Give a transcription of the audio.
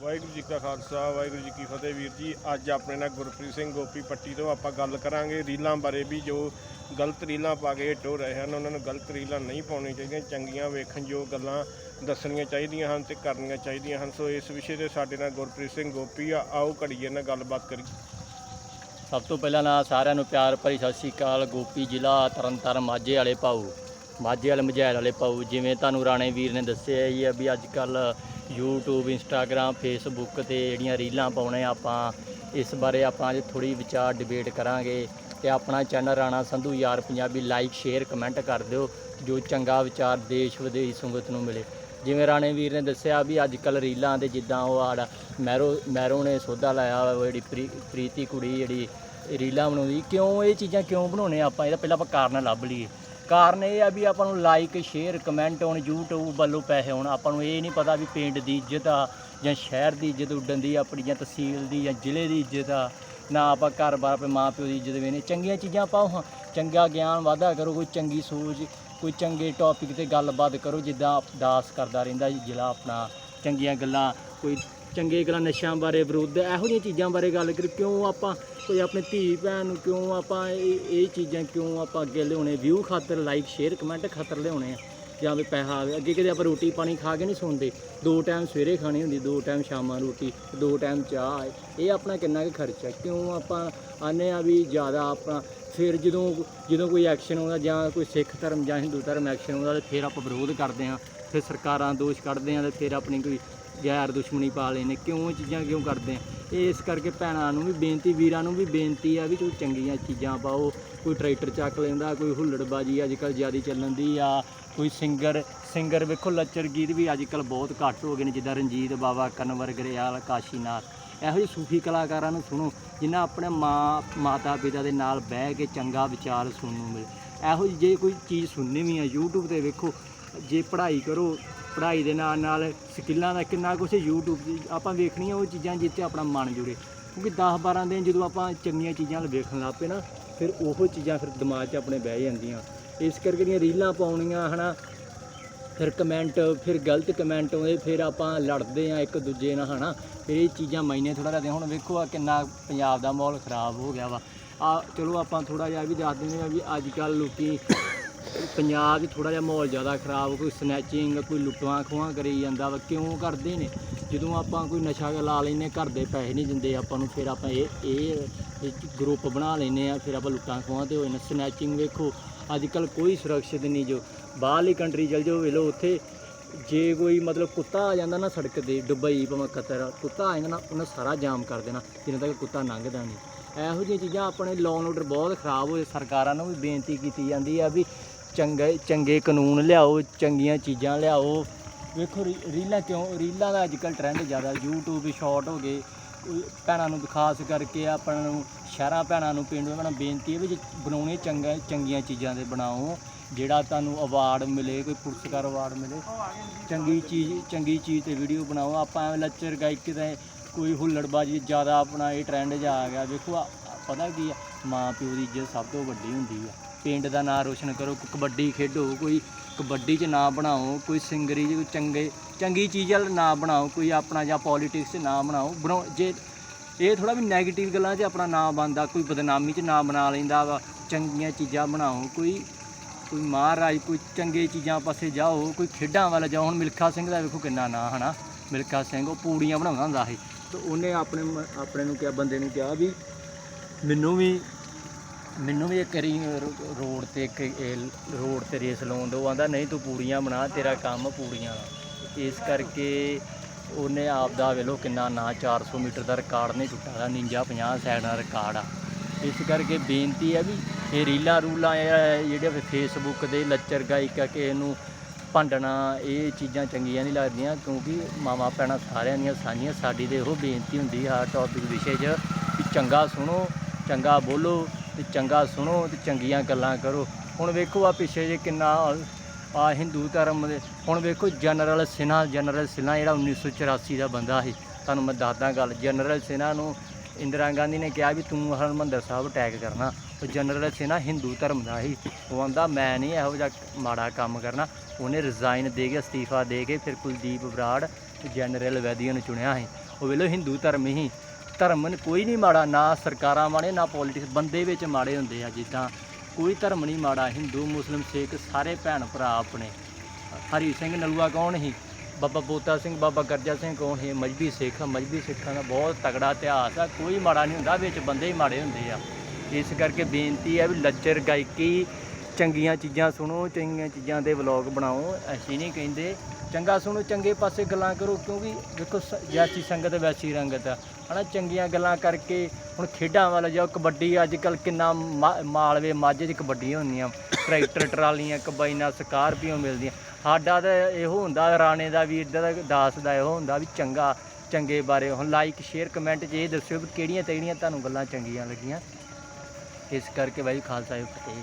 ਵਾਹਿਗੁਰੂ ਜੀ ਕਾ ਖਾਲਸਾ, ਵਾਹਿਗੁਰੂ ਜੀ ਕੀ ਫਤਿਹ ਵੀਰ ਜੀ। ਅੱਜ ਆਪਣੇ ਨਾਲ ਗੁਰਪ੍ਰੀਤ ਸਿੰਘ ਗੋਪੀ ਪੱਟੀ ਤੋਂ ਆਪਾਂ ਗੱਲ ਕਰਾਂਗੇ। ਰੀਲਾਂ ਬਾਰੇ ਵੀ ਜੋ ਗਲਤ ਰੀਲਾਂ ਪਾ ਕੇ ਢੋ ਰਹੇ ਹਨ, ਉਹਨਾਂ ਨੂੰ ਗਲਤ ਰੀਲਾਂ ਨਹੀਂ ਪਾਉਣੀਆਂ ਚਾਹੀਦੀਆਂ। ਚੰਗੀਆਂ ਵੇਖਣ ਜੋ ਗੱਲਾਂ ਦੱਸਣੀਆਂ ਚਾਹੀਦੀਆਂ ਹਨ ਤੇ ਕਰਨੀਆਂ ਚਾਹੀਦੀਆਂ ਹਨ। ਸੋ ਇਸ ਵਿਸ਼ੇ ਤੇ ਸਾਡੇ ਨਾਲ ਗੁਰਪ੍ਰੀਤ ਸਿੰਘ ਗੋਪੀ ਆ। ਆਓ ਘੜੀਏ ਨਾਲ ਗੱਲਬਾਤ ਕਰੀਏ। ਸਭ ਤੋਂ ਪਹਿਲਾਂ ਨਾ ਸਾਰਿਆਂ ਨੂੰ ਪਿਆਰ ਭਰੀ ਸਤਿ ਸ਼੍ਰੀ ਅਕਾਲ। ਗੋਪੀ ਜ਼ਿਲ੍ਹਾ ਤਰਨਤਾਰਨ ਮਾਝੇ ਵਾਲੇ ਪਾਉ ਮਾਝੇ ਵਾਲੇ ਮਝੈਲ ਵਾਲੇ ਪਾਉ, ਜਿਵੇਂ ਤੁਹਾਨੂੰ ਰਾਣੇ ਵੀਰ ਨੇ ਦੱਸਿਆ ਹੀ ਆ ਵੀ ਅੱਜ ਕੱਲ YouTube, Instagram, Facebook ਤੇ ਜਿਹੜੀਆਂ ਰੀਲਾਂ ਪਾਉਣੇ ਆਪਾਂ, ਇਸ ਬਾਰੇ ਆਪਾਂ ਅੱਜ ਥੋੜੀ ਵਿਚਾਰ ਡਿਬੇਟ ਕਰਾਂਗੇ ਤੇ ਆਪਣਾ ਚੈਨਲ ਰਾਣਾ ਸੰਧੂ ਯਾਰ ਪੰਜਾਬੀ ਲਾਈਕ ਸ਼ੇਅਰ ਕਮੈਂਟ ਕਰ ਦਿਓ, ਜੋ ਚੰਗਾ ਵਿਚਾਰ ਦੇਸ਼ ਵਿਦੇਸ਼ ਸੰਗਤ ਨੂੰ ਮਿਲੇ। ਜਿਵੇਂ ਰਾਣੇ ਵੀਰ ਨੇ ਦੱਸਿਆ ਵੀ ਅੱਜ ਕੱਲ ਰੀਲਾਂ ਦੇ ਜਿੱਦਾਂ ਉਹ ਆੜਾ ਮੈਰੋ ਮੈਰੋ ਨੇ ਸੋਧਾ ਲਾਇਆ ਜਿਹੜੀ ਪ੍ਰੀ- ਪ੍ਰੀਤੀ ਕੁੜੀ ਜਿਹੜੀ ਰੀਲਾਂ ਬਣਾਉਂਦੀ, ਕਿਉਂ ਇਹ ਚੀਜ਼ਾਂ ਕਿਉਂ ਬਣਾਉਣੇ ਆਪਾਂ? ਇਹਦਾ ਪਹਿਲਾਂ ਆਪਾਂ ਕਾਰਨ ਲੱਭ ਲਈਏ। ਕਾਰਨ ਇਹ ਆ ਵੀ ਆਪਾਂ ਨੂੰ ਲਾਈਕ ਸ਼ੇਅਰ ਕਮੈਂਟ ਹੋਣ YouTube ਵੱਲੋਂ ਪੈਸੇ ਹੋਣ ਆਪਾਂ ਨੂੰ ਇਹ ਨਹੀਂ ਪਤਾ ਵੀ ਪਿੰਡ ਦੀ ਇੱਜ਼ਤ ਆ ਜਾਂ ਸ਼ਹਿਰ ਦੀ ਇੱਜ਼ਤ, ਉੱਡਣ ਦੀ ਆਪਣੀ ਜਾਂ ਤਹਿਸੀਲ ਦੀ ਜਾਂ ਜ਼ਿਲ੍ਹੇ ਦੀ ਇੱਜ਼ਤ ਆ, ਨਾ ਆਪਾਂ ਘਰ-ਬਾਰ ਆਪਣੇ ਮਾਂ ਪਿਓ ਦੀ ਇੱਜ਼ਤ ਵੇਨੇ ਚੰਗੀਆਂ ਚੀਜ਼ਾਂ ਪਾਓ ਹਾਂ ਚੰਗਾ ਗਿਆਨ ਵਾਧਾ ਕਰੋ, ਕੋਈ ਚੰਗੀ ਸੋਚ, ਕੋਈ ਚੰਗੇ ਟੌਪਿਕ ਤੇ ਗੱਲਬਾਤ ਕਰੋ, ਜਿੱਦਾਂ ਦਾਸ ਕਰਦਾ ਰਹਿੰਦਾ ਜੀ, ਜ਼ਿਲ੍ਹਾ ਆਪਣਾ, ਚੰਗੀਆਂ ਗੱਲਾਂ, ਕੋਈ ਚੰਗੇ ਗੱਲਾਂ ਨਸ਼ਿਆਂ ਬਾਰੇ ਵਿਰੋਧ ਇਹੋ ਜਿਹੀਆਂ ਚੀਜ਼ਾਂ ਬਾਰੇ ਗੱਲ ਕਰੀ, ਕਿਉਂ ਆਪਾਂ ਕੋਈ ਆਪਣੇ ਧੀ ਭੈਣ ਨੂੰ ਕਿਉਂ ਆਪਾਂ ਇਹ ਇਹ ਚੀਜ਼ਾਂ ਕਿਉਂ ਆਪਾਂ ਅੱਗੇ ਲਿਆਉਣੇ ਵਿਊ ਖਾਤਰ ਲਾਈਕ ਸ਼ੇਅਰ ਕਮੈਂਟ ਖਾਤਰ ਲਿਆਉਣੇ ਆ, ਜਾਂ ਵੀ ਪੈਸਾ ਆਵੇ, ਅੱਗੇ ਕਿਤੇ ਆਪਾਂ ਰੋਟੀ ਪਾਣੀ ਖਾ ਕੇ ਨਹੀਂ ਸੌਂਦੇ, ਦੋ ਟਾਈਮ ਸਵੇਰੇ ਖਾਣੀ ਹੁੰਦੀ, ਦੋ ਟਾਈਮ ਸ਼ਾਮਾਂ ਨੂੰ ਰੋਟੀ, ਦੋ ਟਾਈਮ ਚਾਹ, ਇਹ ਆਪਣਾ ਕਿੰਨਾ ਕੁ ਖਰਚਾ ਕਿਉਂ ਆਪਾਂ ਆਨੇ ਆ ਵੀ ਜ਼ਿਆਦਾ ਆਪਣਾ ਫਿਰ ਜਦੋਂ ਜਦੋਂ ਕੋਈ ਐਕਸ਼ਨ ਆਉਂਦਾ ਜਾਂ ਕੋਈ ਸਿੱਖ ਧਰਮ ਜਾਂ ਹਿੰਦੂ ਧਰਮ ਐਕਸ਼ਨ ਆਉਂਦਾ, ਤੇ ਫਿਰ ਆਪਾਂ ਵਿਰੋਧ ਕਰਦੇ ਆ ਫਿਰ ਸਰਕਾਰਾਂ ਦੋਸ਼ ਕੱਢਦੇ ਆ ਤੇ ਫਿਰ ਆਪਣੀ ਕੋਈ ਗੈਰ ਦੁਸ਼ਮਣੀ ਪਾ ਲੈਨੇ ਕਿਉਂ ਇਹ ਚੀਜ਼ਾਂ ਕਿਉਂ ਕਰਦੇ ਆ? ਇਹ ਇਸ ਕਰਕੇ ਭੈਣਾਂ ਨੂੰ ਵੀ ਬੇਨਤੀ, ਵੀਰਾਂ ਨੂੰ ਵੀ ਬੇਨਤੀ ਆ ਵੀ ਤੁਸੀਂ ਚੰਗੀਆਂ ਚੀਜ਼ਾਂ ਪਾਓ। ਕੋਈ ਟਰੈਕਟਰ ਚੱਕ ਲੈਂਦਾ, ਕੋਈ ਹੁੱਲੜਬਾਜੀ ਅੱਜ ਕੱਲ੍ਹ ਜ਼ਿਆਦਾ ਚੱਲਣ ਦੀ ਆ, ਕੋਈ ਸਿੰਗਰ ਸਿੰਗਰ ਵੇਖੋ ਲੱਚਰ ਗੀਤ ਵੀ ਅੱਜ ਕੱਲ੍ਹ ਬਹੁਤ ਘੱਟ ਹੋ ਗਏ ਨੇ, ਜਿੱਦਾਂ ਰਣਜੀਤ ਬਾਵਾ ਕਨਵਰ ਗਰੇਵਾਲ ਕਾਸ਼ੀਨਾਥ। ਇਹੋ ਜਿਹੇ ਸੂਫੀ ਕਲਾਕਾਰਾਂ ਨੂੰ ਸੁਣੋ, ਜਿਨ੍ਹਾਂ ਆਪਣੇ ਮਾਂ ਮਾਤਾ ਪਿਤਾ ਦੇ ਨਾਲ ਬਹਿ ਕੇ ਚੰਗਾ ਵਿਚਾਰ ਸੁਣਨ ਨੂੰ ਮਿਲੇ। ਇਹੋ ਜਿਹੀ ਜੇ ਕੋਈ ਚੀਜ਼ ਸੁਣਨੀ ਵੀ ਆ YouTube ਤੇ ਵੇਖੋ, ਜੇ ਪੜ੍ਹਾਈ ਕਰੋ ਪੜ੍ਹਾਈ ਦੇ ਨਾਲ ਨਾਲ ਸਕਿੱਲਾਂ ਦਾ ਕਿੰਨਾ ਕੁਛ YouTube 'ਤੇ ਆਪਾਂ ਵੇਖਣੀਆਂ ਉਹ ਚੀਜ਼ਾਂ ਜਿੱਤੇ ਆਪਣਾ ਮਨ ਜੁੜੇ। ਕਿਉਂਕਿ 10 12 ਦਿਨ ਜਦੋਂ ਆਪਾਂ ਚੰਗੀਆਂ ਚੀਜ਼ਾਂ ਵੇਖਣ ਲੱਗ ਪਏ ਨਾ, ਫਿਰ ਉਹ ਚੀਜ਼ਾਂ ਫਿਰ ਦਿਮਾਗ 'ਚ ਆਪਣੇ ਬਹਿ ਜਾਂਦੀਆਂ। ਇਸ ਕਰਕੇ ਦੀਆਂ ਰੀਲਾਂ ਪਾਉਣੀਆਂ, ਹਨਾ, ਫਿਰ ਕਮੈਂਟ ਫਿਰ ਗਲਤ ਕਮੈਂਟ ਆਉਂਦੇ ਫਿਰ ਆਪਾਂ ਲੜਦੇ ਆ ਇੱਕ ਦੂਜੇ ਨਾਲ, ਹਨਾ। ਫਿਰ ਇਹ ਚੀਜ਼ਾਂ ਮਾਇਨੇ ਥੋੜਾ ਰੱਖਦੇ ਹੁਣ ਵੇਖੋ ਆ ਕਿੰਨਾ ਪੰਜਾਬ ਦਾ ਮਾਹੌਲ ਖਰਾਬ ਹੋ ਗਿਆ ਵਾ। ਆ ਚਲੋ ਆਪਾਂ ਥੋੜਾ ਜਿਹਾ ਵੀ ਦੱਸ ਦਿੰਦੇ ਆ ਵੀ ਅੱਜ ਕੱਲ ਲੋਕੀ ਪੰਜਾਬ 'ਚ ਥੋੜਾ ਜਿਹਾ ਮਾਹੌਲ ਜ਼ਿਆਦਾ ਖਰਾਬ, ਕੋਈ ਸਨੈਚਿੰਗ ਕੋਈ ਲੁੱਟਾਂ ਖੋਹਾਂ ਕਰੀ ਜਾਂਦਾ ਵਾ, ਕਿਉਂ ਕਰਦੇ ਨੇ? ਜਦੋਂ ਆਪਾਂ ਕੋਈ ਨਸ਼ਾ ਲਾ ਲੈਨੇ ਘਰ ਦੇ ਪੈਸੇ ਨਹੀਂ ਦਿੰਦੇ ਆਪਾਂ ਨੂੰ, ਫਿਰ ਆਪਾਂ ਇਹ ਇਹ ਗਰੁੱਪ ਬਣਾ ਲੈਨੇ ਆ ਫਿਰ ਆਪਾਂ ਲੁੱਟਾਂ ਖੋਹਾਂ ਤੇ ਹੋਏ ਨੇ ਸਨੈਚਿੰਗ ਵੇਖੋ ਅੱਜ ਕੱਲ ਕੋਈ ਸੁਰੱਖਿਅਤ ਨਹੀਂ ਜੋ, ਬਾਹਰਲੀ ਕੰਟਰੀ ਚਲ ਜਾਓ ਵੇਲੋ ਉੱਥੇ ਜੇ ਕੋਈ ਮਤਲਬ ਕੁੱਤਾ ਆ ਜਾਂਦਾ ਨਾ ਸੜਕ ਤੇ, ਦੁਬਈ ਭਾਵੇਂ ਕਤਰ ਕੁੱਤਾ ਆ ਜਾਂਦਾ ਨਾ, ਉਹਨੇ ਸਾਰਾ ਜਾਮ ਕਰ ਦੇਣਾ, ਜਿੰਨਾ ਤੱਕ ਕੁੱਤਾ ਲੰਘਦਾ ਨਹੀਂ। ਇਹੋ ਜਿਹੀਆਂ ਚੀਜ਼ਾਂ ਆਪਣੇ ਲੋਨ ਆਰਡਰ ਬਹੁਤ ਖਰਾਬ ਹੋਏ। ਸਰਕਾਰਾਂ ਨੂੰ ਵੀ ਬੇਨਤੀ ਕੀਤੀ ਜਾਂਦੀ ਆ ਵੀ ਚੰਗੇ ਚੰਗੇ ਕਾਨੂੰਨ ਲਿਆਓ, ਚੰਗੀਆਂ ਚੀਜ਼ਾਂ ਲਿਆਓ। ਵੇਖੋ ਰੀ- ਰੀਲਾਂ ਕਿਉਂ, ਰੀਲਾਂ ਦਾ ਅੱਜ ਕੱਲ੍ਹ ਟ੍ਰੈਂਡ ਜ਼ਿਆਦਾ। YouTube ਸ਼ਾਰਟ ਹੋ ਗਏ। ਭੈਣਾਂ ਨੂੰ ਖਾਸ ਕਰਕੇ ਆਪਾਂ ਨੂੰ, ਸ਼ਹਿਰਾਂ ਭੈਣਾਂ ਨੂੰ, ਪਿੰਡ ਭੈਣਾਂ ਬੇਨਤੀ ਹੈ ਵੀ ਬਣਾਉਣੇ ਚੰਗਾ, ਚੰਗੀਆਂ ਚੀਜ਼ਾਂ ਦੇ ਬਣਾਓ। ਜਿਹੜਾ ਤੁਹਾਨੂੰ ਅਵਾਰਡ ਮਿਲੇ, ਕੋਈ ਪੁਰਸਕਾਰ ਅਵਾਰਡ ਮਿਲੇ, ਚੰਗੀ ਚੀਜ਼ ਚੰਗੀ ਚੀਜ਼ ਤੇ ਵੀਡੀਓ ਬਣਾਓ। ਆਪਾਂ ਐਵੇਂ ਲੱਚਰ ਗਾਇਕੀ ਤੇ ਕੋਈ ਹੁੱਲੜਬਾਜੀ, ਜ਼ਿਆਦਾ ਆਪਣਾ ਇਹ ਟ੍ਰੈਂਡ ਜਿਹਾ ਆ ਗਿਆ। ਵੇਖੋ ਆ- ਪਤਾ ਕੀ ਆ? ਮਾਂ ਪਿਓ ਦੀ ਇੱਜ਼ਤ ਸਭ ਤੋਂ ਵੱਡੀ ਹੁੰਦੀ ਆ। ਪਿੰਡ ਦਾ ਨਾਂ ਰੋਸ਼ਨ ਕਰੋ ਕੋਈ ਕਬੱਡੀ ਖੇਡੋ, ਕੋਈ ਕਬੱਡੀ 'ਚ ਨਾ ਬਣਾਓ, ਕੋਈ ਸਿੰਗਰੀ 'ਚ ਕੋਈ ਚੰਗੇ, ਚੰਗੀ ਚੀਜ਼ ਵੱਲ ਨਾਂ ਬਣਾਓ, ਕੋਈ ਆਪਣਾ ਜਾਂ ਪੋਲਿਟਿਕਸ 'ਚ ਨਾ ਬਣਾਓ ਬਣਾਓ ਜੇ ਇਹ ਥੋੜਾ ਵੀ 네ਗੇਟਿਵ ਗੱਲਾਂ 'ਚ ਆਪਣਾ ਨਾਂ ਬਣਦਾ, ਕੋਈ ਬਦਨਾਮੀ 'ਚ ਨਾਂ ਬਣਾ ਲੈਂਦਾ ਵਾ, ਚੰਗੀਆਂ ਚੀਜ਼ਾਂ ਬਣਾਓ, ਕੋਈ ਕੋਈ ਮਹਾਰਾਜ, ਕੋਈ ਚੰਗੇ ਚੀਜ਼ਾਂ ਪਾਸੇ ਜਾਓ, ਕੋਈ ਖੇਡਾਂ ਵੱਲ ਜਾਓ। ਹੁਣ ਮਿਲਖਾ ਸਿੰਘ ਦਾ ਵੇਖੋ ਕਿੰਨਾ ਨਾਂ, ਹਨਾ? ਮਿਲਖਾ ਸਿੰਘ, ਉਹ ਪੂੜੀਆਂ ਬਣਾਉਂਦਾ ਹੁੰਦਾ ਸੀ। ਤੇ ਉਹਨੇ ਆਪਣੇ ਮ- ਆਪਣੇ ਨੂੰ ਕਿਹਾ, ਬੰਦੇ ਨੂੰ ਕਿਹਾ ਵੀ ਮੈਨੂੰ ਵੀ ਮੈਨੂੰ ਵੀ ਇੱਕ ਵਾਰੀ ਰੋਡ ਤੇ ਇੱਕ ਰੋਡ ਤੇ ਰੇਸ ਲਾਉਣ ਦੋ ਆਂਦਾ ਨਹੀਂ, ਤੂੰ ਪੂੜੀਆਂ ਬਣਾ, ਤੇਰਾ ਕੰਮ ਪੂੜੀਆਂ ਦਾ। ਇਸ ਕਰਕੇ ਉਹਨੇ ਆਪ ਦਾ ਵੇਲੋ ਕਿੰਨਾ ਨਾਂ 400 ਮੀਟਰ ਦਾ ਰਿਕਾਰਡ ਨਹੀਂ ਟੁੱਟਾ ਦਾ, ਨਿੰਜਾ 50 ਸਾਈਡ ਦਾ ਰਿਕਾਰਡ ਆ ਇਸ ਕਰਕੇ ਬੇਨਤੀ ਹੈ ਵੀ ਇਹ ਰੀਲਾਂ ਰੂਲਾਂ ਇਹ ਜਿਹੜੇ ਫੇਸਬੁੱਕ ਦੇ ਲੱਚਰ ਗਾਇਕਾ ਕਿਸੇ ਨੂੰ ਭੰਡਣਾ ਇਹ ਚੀਜ਼ਾਂ ਚੰਗੀਆਂ ਨਹੀਂ ਲੱਗਦੀਆਂ ਕਿਉਂਕਿ ਮਾਮਾ ਪੈਣਾ ਸਾਰਿਆਂ ਦੀਆਂ ਸਾਂਝੀਆਂ। ਸਾਡੀ ਤੇ ਇਹੋ ਬੇਨਤੀ ਹੁੰਦੀ ਹਰ ਟੌਪਿਕ ਵਿਸ਼ੇ 'ਚ ਕਿ ਚੰਗਾ ਸੁਣੋ, ਚੰਗਾ ਬੋਲੋ ਤੇ ਚੰਗਾ ਸੁਣੋ ਤੇ ਚੰਗੀਆਂ ਗੱਲਾਂ ਕਰੋ। ਹੁਣ ਵੇਖੋ ਆ ਪਿੱਛੇ ਜੇ ਕਿੰਨਾ ਆ ਹਿੰਦੂ ਧਰਮ ਦੇ। ਹੁਣ ਵੇਖੋ ਜਨਰਲ ਸਿਨਾ ਜਨਰਲ ਸਿਨਾ ਜਿਹੜਾ 1984 ਦਾ ਬੰਦਾ ਸੀ। ਤੁਹਾਨੂੰ ਮੈਂ ਦੱਸਦਾ ਗੱਲ ਜਨਰਲ ਸਿਨਾ ਨੂੰ ਇੰਦਰਾ ਗਾਂਧੀ ਨੇ ਕਿਹਾ ਵੀ ਤੂੰ ਹਰਮੰਦਰ ਸਾਹਿਬ ਅਟੈਕ ਕਰਨਾ। ਉਹ ਜਨਰਲ ਸਿਨਾ ਹਿੰਦੂ ਧਰਮ ਦਾ ਸੀ। ਉਹ ਆਂਦਾ, ਮੈਂ ਨਹੀਂ ਇਹੋ ਜਿਹਾ ਮਾੜਾ ਕੰਮ ਕਰਨਾ। ਉਹਨੇ ਰਿਜ਼ਾਈਨ ਦੇ ਕੇ, ਅਸਤੀਫਾ ਦੇ ਕੇ ਫਿਰ ਕੁਲਦੀਪ ਬਰਾੜ ਜਨਰਲ ਵੈਦੀਆਂ ਨੂੰ ਚੁਣਿਆ ਸੀ। ਉਹ ਵੇਲੋ ਹਿੰਦੂ ਧਰਮ ਹੀ। ਧਰਮ ਕੋਈ ਨਹੀਂ ਮਾੜਾ, ਨਾ ਸਰਕਾਰਾਂ ਮਾੜੇ, ਨਾ ਪੋਲਿਟਿਕਸ ਬੰਦੇ ਵਿੱਚ ਮਾੜੇ ਹੁੰਦੇ ਆ ਜਿੱਦਾਂ। ਕੋਈ ਧਰਮ ਨਹੀਂ ਮਾੜਾ। ਹਿੰਦੂ, ਮੁਸਲਿਮ, ਸਿੱਖ ਸਾਰੇ ਭੈਣ ਭਰਾ ਆਪਣੇ। ਹਰੀ ਸਿੰਘ ਨਲੂਆ ਕੌਣ ਸੀ? ਬਾਬਾ ਬੋਤਾ ਸਿੰਘ, ਬਾਬਾ ਗਰਜਾ ਸਿੰਘ ਕੌਣ ਸੀ? ਮਜਬੀ ਸਿੱਖ, ਮਜਬੀ ਸਿੱਖਾਂ ਦਾ ਬਹੁਤ ਤਗੜਾ ਇਤਿਹਾਸ ਆ। ਕੋਈ ਮਾੜਾ ਨਹੀਂ ਹੁੰਦਾ, ਵਿੱਚ ਬੰਦੇ ਹੀ ਮਾੜੇ ਹੁੰਦੇ ਆ। ਇਸ ਕਰਕੇ ਬੇਨਤੀ ਹੈ ਵੀ ਲੱਚਰ ਗਾਇਕੀ ਚੰਗੀਆਂ ਚੀਜ਼ਾਂ ਸੁਣੋ, ਚੰਗੀਆਂ ਚੀਜ਼ਾਂ ਦੇ ਵਲੌਗ ਬਣਾਓ। ਅਸੀਂ ਨਹੀਂ ਕਹਿੰਦੇ, ਚੰਗਾ ਸੁਣੋ, ਚੰਗੇ ਪਾਸੇ ਗੱਲਾਂ ਕਰੋ, ਕਿਉਂਕਿ ਦੇਖੋ ਸ- ਜੈਸੀ ਸੰਗਤ ਵੈਸੀ ਰੰਗਤ ਆ। ਹਨਾ, ਚੰਗੀਆਂ ਗੱਲਾਂ ਕਰਕੇ ਹੁਣ ਖੇਡਾਂ ਵੱਲ ਜਾਓ, ਕਬੱਡੀ ਅੱਜ ਕੱਲ ਕਿੰਨਾ ਮਾ- ਮਾਲਵੇ ਮਾਝੇ 'ਚ ਕਬੱਡੀਆਂ ਹੁੰਦੀਆਂ। ਟਰੈਕਟਰ, ਟਰਾਲੀਆਂ, ਕੰਬਾਈਨਾਂ, ਸਕਾਰਪੀਓ ਮਿਲਦੀਆਂ। ਸਾਡਾ ਤਾਂ ਇਹੋ ਹੁੰਦਾ, ਰਾਣੇ ਦਾ ਵੀਰ ਦਾ, ਦਾਸ ਦਾ ਇਹੋ ਹੁੰਦਾ ਵੀ ਚੰਗਾ, ਚੰਗੇ ਬਾਰੇ। ਹੁਣ ਲਾਈਕ ਸ਼ੇਅਰ ਕਮੈਂਟ 'ਚ ਇਹ ਦੱਸਿਓ ਵੀ ਕਿਹੜੀਆਂ ਤੇੜੀਆਂ ਤੁਹਾਨੂੰ ਗੱਲਾਂ ਚੰਗੀਆਂ ਲੱਗੀਆਂ। ਇਸ ਕਰਕੇ ਬਾਈ ਖਾਲਸਾ ਜੀ ਕੀ ਫਤਿਹ